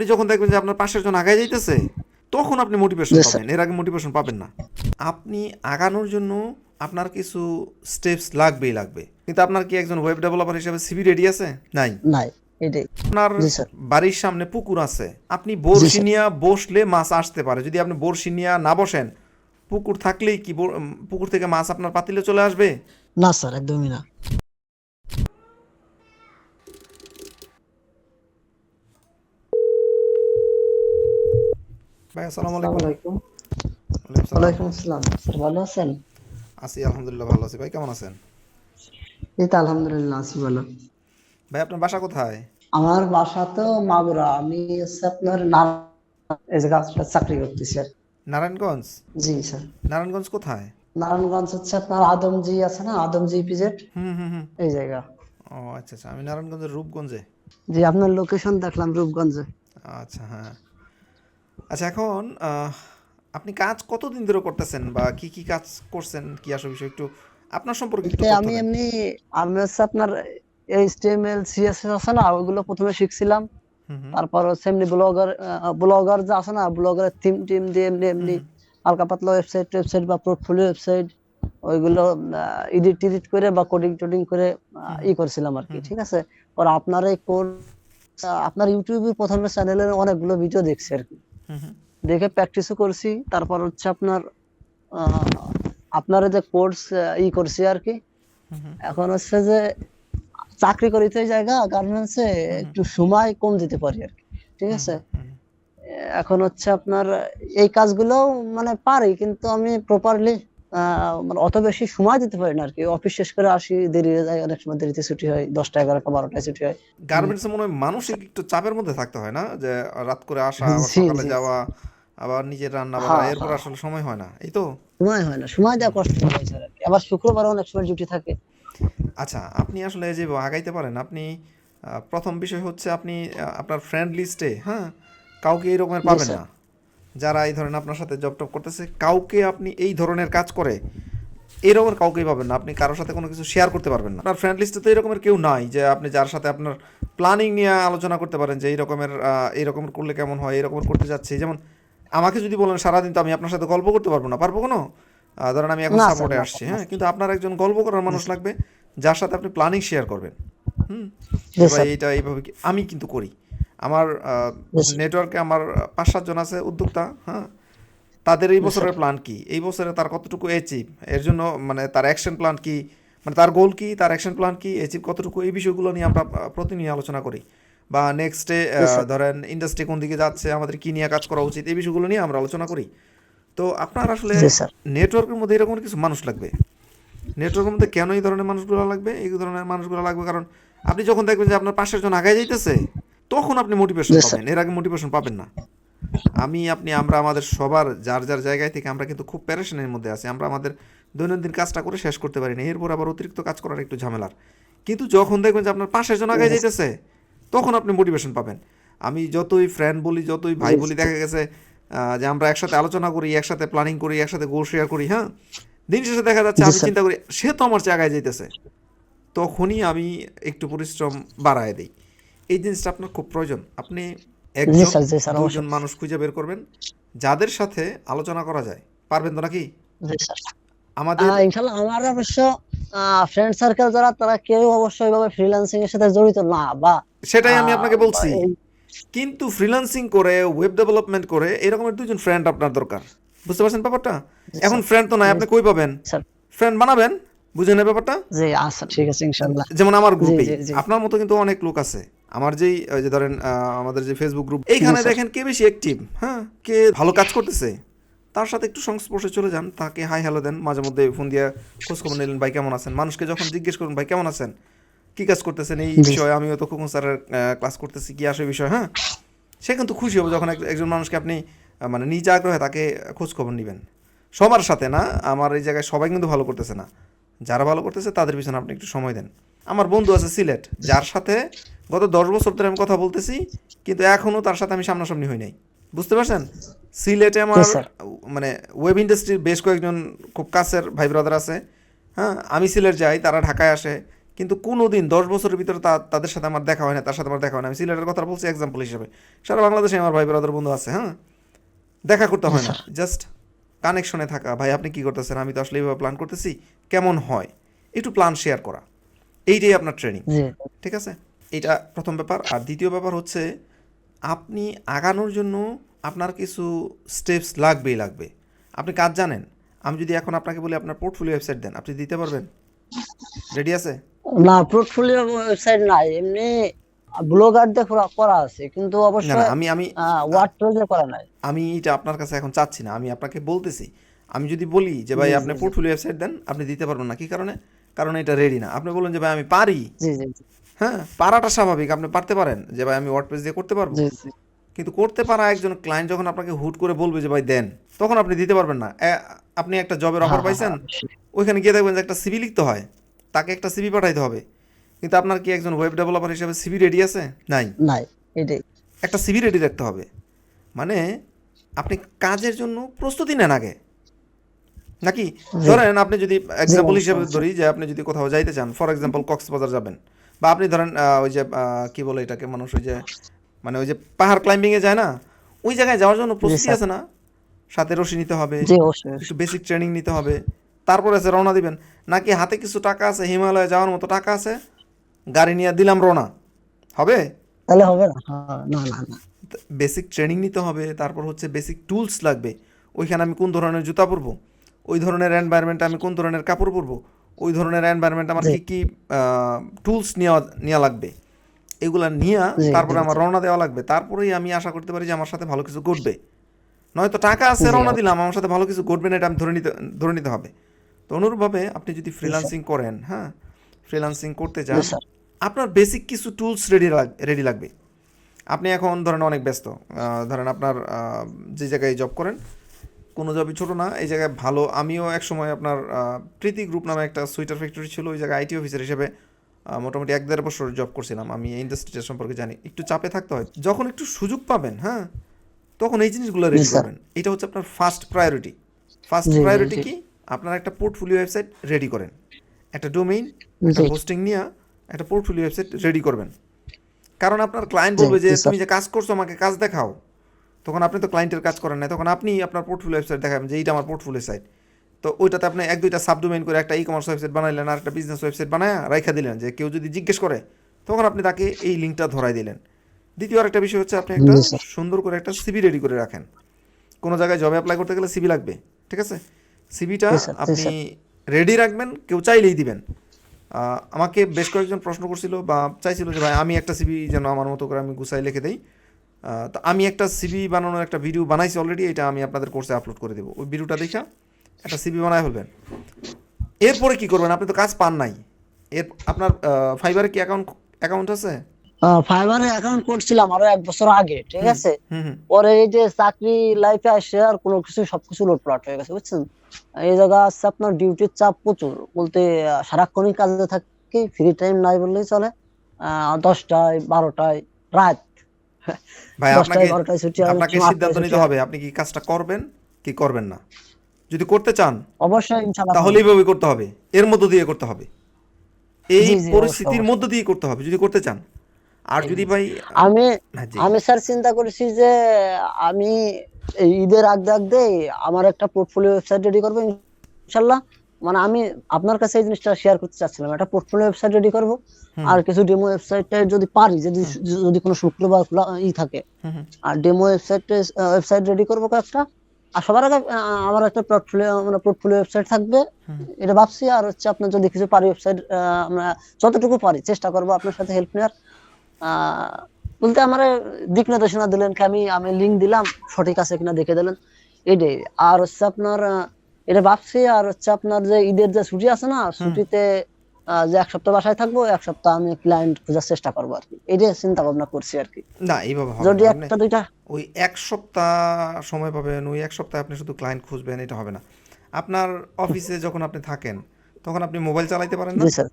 আপনি যখন দেখবেন যে আপনার পাশের জন আগায় যাইতেছে তখন আপনি মোটিভেশন পাবেন। এর আগে মোটিভেশন পাবেন না। আপনি আগানোর জন্য আপনার কিছু স্টেপস লাগবেই লাগবে। কিন্তু আপনার কি একজন ওয়েব ডেভেলপার হিসেবে সিভি রেডি আছে? নাই? নাই আপনার বাড়ির সামনে পুকুর আছে। আপনি বড়শি। নিয়ে বসলে মাছ আসতে পারে। যদি আপনি বড়শি নিয়ে না বসেন পুকুর থাকলেই কি পুকুর থেকে মাছ আপনার পাতিলে চলে আসবে? না স্যার একদমই না। ভাই আসসালামু আলাইকুম। আলাইকুম ওয়ালাইকুম আসসালাম। ওয়ালাইকুম আসসালাম। স্যার ভালো আছেন? আছি আলহামদুলিল্লাহ ভালো আছি। ভাই কেমন আছেন? এই তো আলহামদুলিল্লাহ আছি ভালো। ভাই আপনার বাসা কোথায়? আমার বাসা তো মাগুরা। আমি হচ্ছে আপনার এই জায়গায় চাকরি করতেছি। নারায়ণগঞ্জ? জি স্যার। নারায়ণগঞ্জ কোথায়? নারায়ণগঞ্জ হচ্ছে আপনার আদমজি আছে না? আদমজি পিজেট? হুম হুম হুম। এই জায়গা। ও আচ্ছা আচ্ছা। আমি নারায়ণগঞ্জের রূপগঞ্জে। জি আপনার লোকেশন দেখলাম রূপগঞ্জে। আচ্ছা হ্যাঁ। আচ্ছা এখন আপনি কাজ কতদিন ধরে করতেছেন বা কি কি কাজ করছেন? কি আসলে বিষয়? একটু আপনার সম্পর্কে একটু আমি এমনি আমি হচ্ছে আপনার এইচটিএমএল সিএসএস আছে না ওগুলো প্রথমে শিখছিলাম। তারপর হচ্ছে এমনি ব্লগার ব্লগার যে আছে না ব্লগারের থিম টিম দিয়ে এমনি এমনি হালকা পাতলা ওয়েবসাইট ওয়েবসাইট বা পোর্টফোলিও ওয়েবসাইট ওইগুলো এডিট টিডিট করে বা কোডিং টোডিং করে ই করছিলাম আর কি ঠিক আছে? আর আপনার এই কোর্স আপনার ইউটিউবে প্রথমে চ্যানেলে অনেকগুলো ভিডিও দেখছি আর কি। দেখে প্র্যাকটিসও করছি, তারপর হচ্ছে আপনার আপনার যে কোর্স ই করছি আর কি। এখন হচ্ছে যে চাকরি করিতে জায়গা গার্মেন্টসে একটু সময় কম দিতে পারি আর কি, ঠিক আছে? এখন হচ্ছে আপনার, এই কাজগুলো মানে পারি, কিন্তু আমি প্রপারলি মানে অত বেশি সময় দিতে পারি না আর কি। অফিস শেষ করে আসি দেরি হয়ে যায় অনেক সময় দেরিতে ছুটি হয় দশটা এগারোটা বারোটায় ছুটি হয়। গার্মেন্টসে মনে হয় মানসিক একটু চাপের মধ্যে থাকতে হয় না? যে রাত করে আসা সকালে যাওয়া আবার নিজের রান্না হ্যাঁ, বান্না এরপর আসলে সময় হয় না এই তো? সময় হয় না সময় দেওয়া কষ্ট হয়ে যায় আবার শুক্রবার অনেক সময় ডিউটি থাকে। আচ্ছা আপনি আসলে যে আগাইতে পারেন আপনি প্রথম বিষয় হচ্ছে আপনি আপনার ফ্রেন্ড লিস্টে হ্যাঁ? কাউকে এই রকমের পাবেন না। যারা এই ধরনের আপনার সাথে জব টব করতেছে কাউকে আপনি এই ধরনের কাজ করে এই রকমের কাউকেই পাবেন না। আপনি কারোর সাথে কোনো কিছু শেয়ার করতে পারবেন না। আপনার ফ্রেন্ড লিস্টে তো এই রকমের কেউ নাই যে আপনি যার সাথে আপনার প্ল্যানিং নিয়ে আলোচনা করতে পারেন যে এই রকমের এই রকমের করলে কেমন হয় এই রকমের করতে যাচ্ছি। যেমন আমাকে যদি বলেন সারাদিন তো আমি আপনার সাথে গল্প করতে পারব না। পারব কোনো? ধরেন আমি এখন সাপোর্টে আসছি হ্যাঁ? কিন্তু আপনার একজন গল্প করার মানুষ লাগবে যার সাথে আপনি প্ল্যানিং শেয়ার করবেন। হুম. এইটা এইভাবে আমি কিন্তু করি। আমার নেটওয়ার্কে আমার পাঁচ সাতজন আছে উদ্যোক্তা হ্যাঁ? তাদের এই বছরের প্ল্যান কি? এই বছরে তার কতটুকু অ্যাচিভ এর জন্য মানে তার অ্যাকশন প্ল্যান কি? মানে তার গোল কি? তার অ্যাকশন প্ল্যান কি? অ্যাচিভ কতটুকু? এই বিষয়গুলো নিয়ে আমরা প্রতিনিয়ত আলোচনা করি। বা নেক্সটে ধরেন ইন্ডাস্ট্রি কোন দিকে যাচ্ছে আমাদের কি নিয়ে কাজ করা উচিত? এই বিষয়গুলো নিয়ে আমরা আলোচনা করি। তো আপনার আসলে. নেটওয়ার্কের মধ্যে এরকম কিছু মানুষ লাগবে? নেটওয়ার্কের মধ্যে কেন এই ধরনের মানুষগুলো লাগবে? এই ধরনের মানুষগুলো লাগবে কারণ আপনি যখন দেখবেন যে আপনার পাশের জন আগে যাইতেছে তখন আপনি মোটিভেশন পাবেন। এর আগে মোটিভেশন পাবেন না। আমি আপনি আমরা আমাদের সবার যার যার জায়গায় থেকে আমরা কিন্তু খুব প্যারেশনের মধ্যে আছি। আমরা আমাদের দৈনন্দিন কাজটা করে শেষ করতে পারি না। এরপর আবার অতিরিক্ত কাজ করার একটু ঝামেলার। কিন্তু যখন দেখবেন যে আপনার পাশের জন আগায় যাইতেছে তখন আপনি মোটিভেশন পাবেন। আমি যতই ফ্রেন্ড বলি যতই ভাই বলি দেখা গেছে যে আমরা একসাথে আলোচনা করি একসাথে প্ল্যানিং করি একসাথে গোল শেয়ার করি হ্যাঁ? দিন শেষে দেখা যাচ্ছে আমি চিন্তা করি সে তো আমার চেয়ে আগায় যাইতেছে। তখনই আমি একটু পরিশ্রম বাড়ায় দিই। এই জিনিসটা আপনার খুব প্রয়োজন। আপনি একজন দুজন মানুষ খুঁজে বের করবেন যাদের সাথে আলোচনা করা যায়। পারবেন তো নাকি? আমাদের আমার অবশ্য ফ্রেন্ড সার্কেল যারা তারা কেউ অবশ্যই ওইভাবে ফ্রিল্যান্সিং এর সাথে জড়িত না বা সেটাই আমি আপনাকে বলছি। কিন্তু ফ্রিল্যান্সিং করে ওয়েব ডেভেলপমেন্ট করে এরকমের দুজন ফ্রেন্ড আপনার দরকার। বুঝতে পারছেন ব্যাপারটা? এখন ফ্রেন্ড তো নাই আপনি কই পাবেন? ফ্রেন্ড বানাবেন? বুঝেন ব্যাপারটা? জি আচ্ছা ঠিক আছে যেমন আমার গ্রুপে। আপনার মতো কিন্তু অনেক লোক আছে। আমার যেই যে ধরেন আমাদের যে ফেসবুক গ্রুপ এইখানে দেখেন কে বেশি অ্যাক্টিভ হ্যাঁ কে ভালো কাজ করতেছে। তার সাথে একটু সংস্পর্শে চলে যান তাকে হাই হ্যালো দেন মাঝে মধ্যে ফোন দিয়ে খোঁজ খবর নিলেন ভাই কেমন আছেন? মানুষকে যখন জিজ্ঞেস করুন ভাই কেমন আছেন? কি কাজ করতেছেন? এই বিষয়ে আমিও তো খোকন স্যারের ক্লাস করতেছি কি আসে বিষয় হ্যাঁ? সে কিন্তু খুশি হবে যখন একজন মানুষকে আপনি মানে নিজ আগ্রহে তাকে খোঁজ খবর নেবেন। সবার সাথে না আমার এই জায়গায় সবাই কিন্তু ভালো করতেছে না। যারা ভালো করতেছে তাদের পিছনে আপনি একটু সময় দেন। আমার বন্ধু আছে সিলেট যার সাথে গত দশ বছর ধরে আমি কথা বলতেছি কিন্তু এখনও তার সাথে আমি সামনাসামনি হই নাই। বুঝতে পারছেন? সিলেটে আমার মানে ওয়েব ইন্ডাস্ট্রির বেশ কয়েকজন খুব কাছের ভাই ব্রাদার আছে। হ্যাঁ আমি সিলেট যাই তারা ঢাকায় আসে কিন্তু কোনো দিন দশ বছরের ভিতরে তা- তাদের সাথে আমার দেখা হয় না তার সাথে আমার দেখা হয় না। আমি সিলেটের কথা বলছি এক্সাম্পল হিসেবে। সারা বাংলাদেশে আমার ভাই ব্রাদার বন্ধু আছে হ্যাঁ? দেখা করতে হয় না। জাস্ট কানেকশনে থাকা। ভাই আপনি কি করতেছেন? আমি তো আসলে এইভাবে প্ল্যান করতেছি কেমন হয়? একটু প্ল্যান শেয়ার করা। এইটাই আপনার ট্রেনিং ঠিক আছে? এটা প্রথম ব্যাপার। আর দ্বিতীয় ব্যাপার হচ্ছে আপনি আগানোর জন্য আপনার কিছু স্টেপস লাগবেই লাগবে। আপনি কাজ জানেন। আমি যদি এখন আপনাকে বলি আপনার পোর্টফোলিও ওয়েবসাইট দেন আপনি দিতে পারবেন? রেডি আছে? না পোর্টফোলিও ওয়েবসাইট নাই। এমনি ব্লগার দিয়ে করা- আছে কিন্তু অবশ্যই আমি আমি ওয়ার্ডপ্রেসে করা নাই। আমি এটা আপনার কাছে এখন চাচ্ছি না। আমি আপনাকে বলতেছি আমি যদি বলি যে ভাই আপনি। পোর্টফোলিও ওয়েবসাইট দেন আপনি দিতে পারবেন না। কি কারণে? কারণ এটা রেডি না। আপনি বলুন যে ভাই আমি পারি। জি জি। হ্যাঁ পারাটা স্বাভাবিক আপনি পারতে পারেন যে ভাই আমি ওয়ার্ডপ্রেস দিয়ে করতে পারব। কিন্তু করতে পারা একজন ক্লায়েন্ট যখন আপনাকে হুট করে বলবে যে ভাই দেন তখন আপনি দিতে পারবেন না। আপনি একটা জবের অফার হ্যাঁ, পাইছেন হ্যাঁ, ওইখানে গিয়ে দেখবেন যে একটা সিবি লিখতে হয় তাকে একটা সিবি পাঠাইতে হবে। কিন্তু আপনার কি একজন ওয়েব ডেভেলপার হিসেবে সিবি রেডি আছে? নাই। নাই এটাই। একটা সিবি রেডি রাখতে হবে। মানে আপনি কাজের জন্য প্রস্তুতি নেন আগে। নাকি? ধরেন আপনি যদি এক্সাম্পল হিসেবে ধরি যে আপনি যদি কোথাও যাইতে চান ফর এক্সাম্পল কক্সবাজার যাবেন। বা আপনি ধরেন ওই যে কি বলে এটাকে মানুষ ওই যে মানে ওই যে পাহাড় ক্লাইম্বিংয়ে যায় না? ওই জায়গায় যাওয়ার জন্য প্রস্তুতি আছে না? সাথে রশি নিতে হবে একটু বেসিক ট্রেনিং নিতে হবে। তারপরে আছে রওনা দিবেন। নাকি হাতে কিছু টাকা আছে হিমালয়ে যাওয়ার মতো টাকা আছে? গাড়ি নিয়ে দিলাম রওনা। হবে? তাহলে হবে না। হ্যাঁ, না না না। বেসিক ট্রেনিং নিতে হবে তারপর হচ্ছে বেসিক টুলস লাগবে। ওইখানে আমি কোন ধরনের জুতা পরবো? ওই ধরনের এনভায়রনমেন্টে আমি কোন ধরনের কাপড় পরবো? ওই ধরনের এনভায়রনমেন্ট আমার। কী কী টুলস নেওয়া নেওয়া লাগবে? এগুলা নিয়ে তারপরে আমার রওনা দেওয়া লাগবে। তারপরেই আমি আশা করতে পারি যে আমার সাথে ভালো কিছু ঘটবে। নয়তো টাকা আছে রওনা দিলাম আমার সাথে ভালো কিছু ঘটবে না এটা আমি ধরে নিতে ধরে নিতে হবে। তো অনুরূপভাবে আপনি যদি ফ্রিল্যান্সিং করেন হ্যাঁ ফ্রিল্যান্সিং করতে চান আপনার বেসিক কিছু টুলস রেডি রেডি লাগবে। আপনি এখন ধরেন অনেক ব্যস্ত ধরেন আপনার যে জায়গায় জব করেন কোনো জবই ছোটো না। এই জায়গায় ভালো। আমিও এক সময় আপনার প্রীতি গ্রুপ নামে একটা সুইটার ফ্যাক্টরি ছিল ওই জায়গায় আইটি অফিসার হিসেবে মোটামুটি এক দেড় বছর জব করছিলাম। আমি এই ইন্ডাস্ট্রিটা সম্পর্কে জানি। একটু চাপে থাকতে হয়। যখন একটু সুযোগ পাবেন হ্যাঁ তখন এই জিনিসগুলো রেডি। করবেন এটা হচ্ছে আপনার ফার্স্ট প্রায়োরিটি ফার্স্ট প্রায়োরিটি কি? আপনার একটা পোর্টফোলিও ওয়েবসাইট রেডি করেন। একটা ডোমেইন জি হোস্টিং নিয়ে একটা পোর্টফোলিও ওয়েবসাইট রেডি করবেন। কারণ আপনার ক্লায়েন্ট বলবে যে তুমি যে কাজ করছ আমাকে কাজ দেখাও। তখন আপনি তো ক্লায়েন্টের কাজ করেন না তখন আপনি আপনার পোর্টফোলিও ওয়েবসাইট দেখাবেন যে এইটা আমার পোর্টফোলিও সাইট তো ওইটাতে আপনি এক দুইটা সাবডোমেইন করে একটা ই কমার্স ওয়েবসাইট বানাইলেন আর একটা বিজনেস ওয়েবসাইট বানায় রাইখা দিলেন যে কেউ যদি জিজ্ঞেস করে তখন আপনি তাকে এই লিঙ্কটা ধরাই দিলেন। দ্বিতীয় আরেকটা বিষয় হচ্ছে আপনি একটা সুন্দর করে একটা সিবি রেডি করে রাখেন। কোনো জায়গায় জবে অ্যাপ্লাই করতে গেলে সিবি লাগবে ঠিক আছে? সিবিটা আপনি রেডি রাখবেন কেউ চাইলেই দিবেন। আমাকে বেশ কয়েকজন প্রশ্ন করছিল বা চাইছিল যে ভাই আমি একটা সিবি যেন আমার মতো করে আমি গুছাই লিখে দেই। তো আমি একটা সিবি বানানোর একটা ভিডিও বানাইছি অলরেডি এটা আমি আপনাদের কোর্সে আপলোড করে দেবো। ওই ভিডিওটা দেখা একটা সিবি বানায় ফেলবেন। এরপরে কি করবেন? আপনি তো কাজ পান নাই। এর আপনার ফাইবারে কি অ্যাকাউন্ট অ্যাকাউন্ট আছে? ফাইবারে অ্যাকাউন্ট করছিলাম আরও এক বছর আগে ঠিক আছে? পরে এই যে চাকরি লাইফে আসে আর কোনো কিছু সবকিছু লোটপাট হয়ে গেছে বুঝছেন? এই জায়গা আছে আপনার ডিউটির চাপ প্রচুর। বলতে সারাক্ষণই কাজে থাকি ফ্রি টাইম নাই বললেই চলে। আহ, দশটায় বারোটায় রাত। ভাই আপনাকে আপনাকে সিদ্ধান্ত নিতে হবে আপনি কি কাজটা করবেন কি করবেন না? যদি করতে চান অবশ্যই ইনশাল্লাহ তাহলে এইভাবে করতে হবে এর মধ্য দিয়ে করতে হবে। এই পরিস্থিতির মধ্য দিয়ে করতে হবে যদি করতে চান। আর যদি ভাই আমি হ্যাঁ, আমি স্যার চিন্তা করেছি যে আমি ঈদের আগ আগদে আমার একটা পোর্টফোলিও ওয়েবসাইট রেডি করব ইনশাল্লাহ মানে আমি আপনার কাছে এই জিনিসটা শেয়ার করতে চাচ্ছিলাম। একটা পোর্টফোলিও ওয়েবসাইট রেডি করব আর কিছু ডেমো ওয়েবসাইটে যদি পারি যদি যদি কোনো শুক্রবার খোলা ই থাকে। আর ডেমো ওয়েবসাইটে ওয়েবসাইট রেডি করব কয়েকটা আর সবার আগে আমার একটা পোর্টফোলিও মানে পোর্টফোলিও ওয়েবসাইট থাকবে এটা ভাবছি আর হচ্ছে আপনার যদি কিছু পারি ওয়েবসাইট আমরা যতটুকু পারি চেষ্টা করব আপনার সাথে হেল্প নেওয়ার। আহ, বলতে আমার দিক নির্দেশনা দিলেন কি আমি আমি লিঙ্ক দিলাম সঠিক আছে কিনা দেখে দিলেন। এটাই। আর হচ্ছে আপনার এটা ভাবছি আর হচ্ছে আপনার যে ঈদের যে ছুটি আছে না ছুটিতে যে এক সপ্তাহ বাসায় থাকব এক সপ্তাহ আমি ক্লায়েন্ট খোঁজার চেষ্টা করব আর কি। এটাই চিন্তা ভাবনা করছি আর কি। না এইভাবে হবে যদি একটা দুইটা। ওই এক সপ্তাহ সময় পাবেন ওই এক সপ্তাহে আপনি শুধু ক্লায়েন্ট খুঁজবেন এটা হবে না। আপনার অফিসে যখন আপনি থাকেন তখন আপনি মোবাইল চালাইতে পারেন না? স্যার।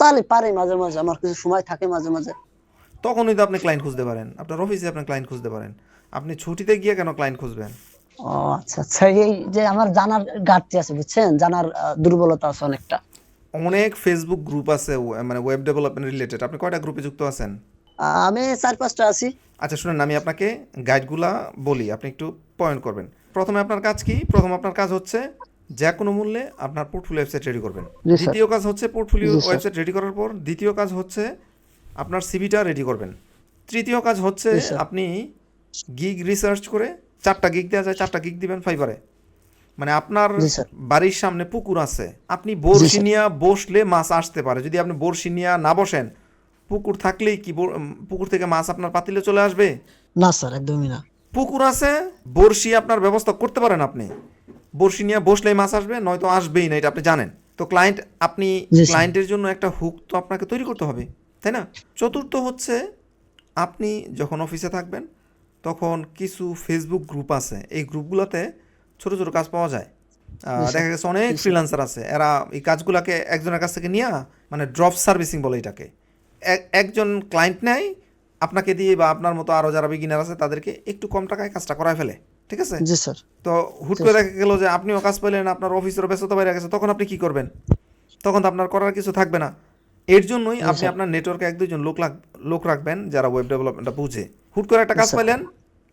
চালি পারি মাঝে মাঝে আমার কিছু সময় থাকে মাঝে মাঝে। তখনই তো আপনি ক্লায়েন্ট খুঁজতে পারেন। আপনার অফিসে আপনি ক্লায়েন্ট খুঁজতে পারেন। আপনি ছুটিতে গিয়ে কেন ক্লায়েন্ট খুঁজবেন? ও আচ্ছা আচ্ছা। এই যে আমার জানার ঘাটতি আছে বুঝছেন? জানার দুর্বলতা আছে অনেকটা। অনেক ফেসবুক গ্রুপ আছে মানে ওয়েব ডেভেলপমেন্ট রিলেটেড আপনি কয়টা গ্রুপে যুক্ত আছেন? আমি চার পাঁচটা আছি। আচ্ছা শুনেন আমি আপনাকে গাইডগুলা বলি আপনি একটু পয়েন্ট করবেন। প্রথমে আপনার কাজ কি? প্রথম আপনার কাজ হচ্ছে যে কোনো মূল্যে আপনার পোর্টফোলিও ওয়েবসাইট রেডি করবেন। দ্বিতীয় কাজ হচ্ছে পোর্টফোলিও ওয়েবসাইট রেডি করার পর দ্বিতীয় কাজ হচ্ছে আপনার সিভিটা রেডি করবেন। তৃতীয় কাজ হচ্ছে আপনি গিগ রিসার্চ করে চারটা গিক দেওয়া যায় চারটা গিক দিবেন ফাইবারে মানে আপনার বাড়ির সামনে পুকুর আছে। আপনি বড়শি নিয়ে বসলে মাছ আসতে পারে। যদি আপনি বড়শি নিয়ে না বসেন পুকুর থাকলেই কি পুকুর থেকে মাছ আপনার পাতিলে চলে আসবে? না স্যার একদমই না। পুকুর আছে বড়শি আপনার ব্যবস্থা করতে পারেন আপনি। বড়শি নিয়ে বসলেই মাছ আসবে নয়তো আসবেই না এটা আপনি জানেন। তো ক্লায়েন্ট আপনি। ক্লায়েন্টের জন্য একটা হুক তো আপনাকে তৈরি করতে হবে তাই না? চতুর্থ হচ্ছে আপনি যখন অফিসে থাকবেন তখন কিছু ফেসবুক গ্রুপ আছে। এই গ্রুপগুলোতে ছোট ছোট কাজ পাওয়া যায়। দেখা গেছে অনেক ফ্রিল্যান্সার আছে। এরা এই কাজগুলোকে একজনের কাছ থেকে নিয়ে মানে ড্রপ সার্ভিসিং বলে এটাকে। একজন ক্লায়েন্ট নেয় আপনাকে দিয়ে বা আপনার মতো আরও যারা বিগিনার আছে তাদেরকে একটু কম টাকায় কাজটা করায় ফেলে। ঠিক আছে? জি স্যার। তো হুট করে দেখা গেল যে আপনিও কাজ পেলেন আপনার অফিসেরও ব্যস্ততা বাইরে গেছে তখন আপনি কি করবেন? তখন তো আপনার করার কিছু থাকবে না। এর জন্যই আপনি আপনার নেটওয়ার্কে এক দুইজন লোক লাগ লোক রাখবেন যারা ওয়েব ডেভেলপমেন্টটা বুঝে। হুট করে একটা কাজ পেলেন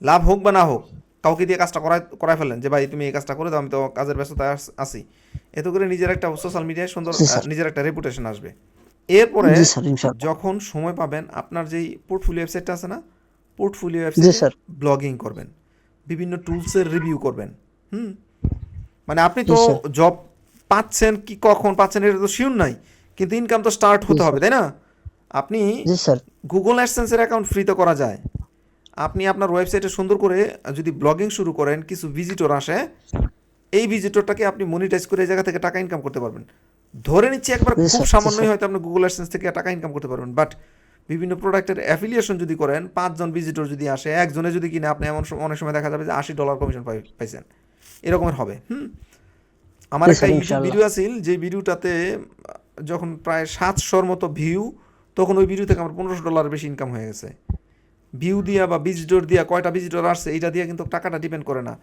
লাভ হোক বা না হোক কাউকে দিয়ে কাজটা করায় করায় ফেলেন যে ভাই তুমি এই কাজটা করে দাও আমি তো কাজের ব্যস্ততায় আস- এতে করে নিজের একটা সোশ্যাল মিডিয়ায় সুন্দর নিজের একটা রেপুটেশন আসবে। এরপরে যখন সময় পাবেন আপনার যেই পোর্টফোলিও ওয়েবসাইটটা আছে না পোর্টফোলিও ওয়েবসাইটে। ব্লগিং করবেন বিভিন্ন টুলসের রিভিউ করবেন হুম? মানে আপনি তো জব পাচ্ছেন কি কখন পাচ্ছেন এটা তো শিওর নাই কিন্তু ইনকাম তো স্টার্ট হতে হবে তাই না? আপনি গুগল অ্যাডসেন্সের অ্যাকাউন্ট ফ্রিতে করা যায়। আপনি আপনার ওয়েবসাইটে সুন্দর করে যদি ব্লগিং শুরু করেন কিছু ভিজিটর আসে এই ভিজিটরটাকে আপনি মনিটাইজ করে এই জায়গা থেকে টাকা ইনকাম করতে পারবেন। ধরে নিচ্ছি একবার খুব সামান্যই হয়তো আপনি গুগল অ্যাডসেন্স থেকে টাকা ইনকাম করতে পারবেন বাট বিভিন্ন প্রোডাক্টের অ্যাফিলিয়েশন যদি করেন পাঁচজন ভিজিটর যদি আসে একজনে যদি কিনে আপনি এমন অনেক সময় দেখা যাবে যে আশি ডলার কমিশন পাইছেন। এরকমের হবে হুম? আমার একটা ইউটিউব। ভিডিও আছিল যে ভিডিওটাতে যখন প্রায় সাতশোর মতো ভিউ তখন ওই ভিডিও থেকে আমার পনেরোশো ডলার বেশি ইনকাম হয়ে গেছে। ভিউ দিয়া বা ভিজিটর দিয়া কয়টা ভিজিটর আসছে এইটা দিয়ে কিন্তু টাকাটা ডিপেন্ড করে না।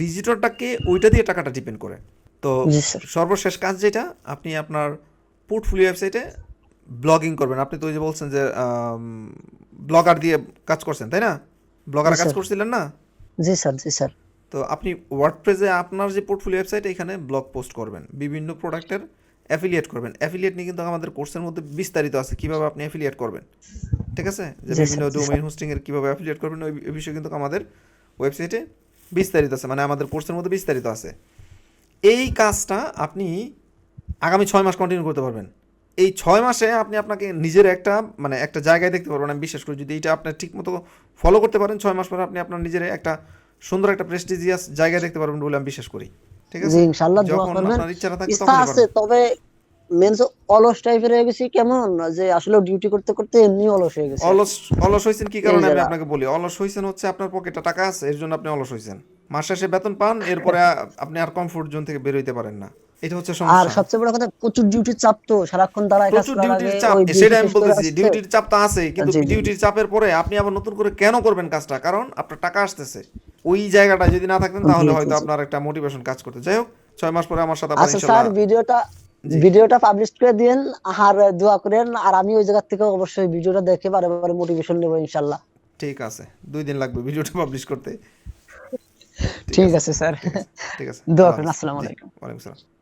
ভিজিটরটাকে ওইটা দিয়ে টাকাটা ডিপেন্ড করে। তো সর্বশেষ কাজ যেটা আপনি আপনার পোর্টফোলিও ওয়েবসাইটে ব্লগিং করবেন। আপনি তো ওই যে বলছেন যে ব্লগার দিয়ে কাজ করছেন তাই না? ব্লগার কাজ করছিলেন না? জি স্যার জি স্যার। তো আপনি ওয়ার্ডপ্রেসে আপনার যে পোর্টফোলিও ওয়েবসাইট এখানে ব্লগ পোস্ট করবেন। বিভিন্ন প্রোডাক্টের অ্যাফিলিয়েট করবেন। অ্যাফিলিয়েট নিয়ে কিন্তু আমাদের কোর্সের মধ্যে বিস্তারিত আছে কীভাবে আপনি অ্যাফিলিয়েট করবেন। ঠিক আছে? যে বিভিন্ন ডোমেইন হোস্টিং এর কীভাবে অ্যাফিলিয়েট করবেন ওই বিষয়ে কিন্তু আমাদের ওয়েবসাইটে বিস্তারিত আছে মানে আমাদের কোর্সের মধ্যে বিস্তারিত আছে। এই কাজটা আপনি আগামী ছয় মাস কন্টিনিউ করতে পারবেন। এই ছয় মাসে আপনি আপনাকে নিজের একটা মানে একটা জায়গায় দেখতে পারবেন। আমি বিশ্বাস করি যদি এটা আপনি ঠিক মতো ফলো করতে পারেন ছয় মাস পরে আপনি আপনার নিজের একটা সুন্দর একটা প্রেস্টিজিয়াস জায়গায় দেখতে পারবেন বলে আমি বিশ্বাস করি। ঠিক আছে? ইনশাআল্লাহ দোয়া করবেন। ইচ্ছা না থাকবে ইচ্ছা তখন আছে তবে অলস টাইপের হয়ে গেছি কেমন? যে আসলে ডিউটি করতে করতে এমনি অলস হয়ে গেছে। অলস অলস হইছেন কি কারণে আমি আপনাকে বলি? অলস হইছেন হচ্ছে আপনার পকেটে টাকা আছে এর জন্য আপনি অলস হয়েছেন মাস শেষে বেতন পান এরপরে আ- আপনি আর কমফোর্ট জোন থেকে বের হইতে পারেন না। এটা হচ্ছে আর সমস্যা সবচেয়ে বড় কথা প্রচুর ডিউটির চাপ তো সারাক্ষণ দাঁড়ায় কাজ প্রচুর ডিউটির চাপ। সেটা আমি বলতেছি ডিউটির চাপ তো আছে কিন্তু। ডিউটির চাপের পরে আপনি আবার নতুন করে কেন করবেন কাজটা? কারণ আপনার টাকা আসতেছে। ওই জায়গাটা যদি না থাকতেন তাহলে হয়তো আপনার একটা মোটিভেশন কাজ করতে। যাই হোক ছয় মাস পরে আমার সাথে আচ্ছা স্যার ভিডিওটা। ভিডিওটা পাবলিশ করে দিন আর দোয়া করেন আর আমি ওই জায়গা থেকে অবশ্যই ভিডিওটা দেখে বারে বারে মোটিভেশন নেব ইনশাল্লাহ। ঠিক আছে দুই দিন লাগবে ভিডিওটা পাবলিশ করতে। ঠিক আছে। স্যার। ঠিক আছে। দোয়া করেন। আসসালামু আলাইকুম। ওয়ালাইকুম আসসালাম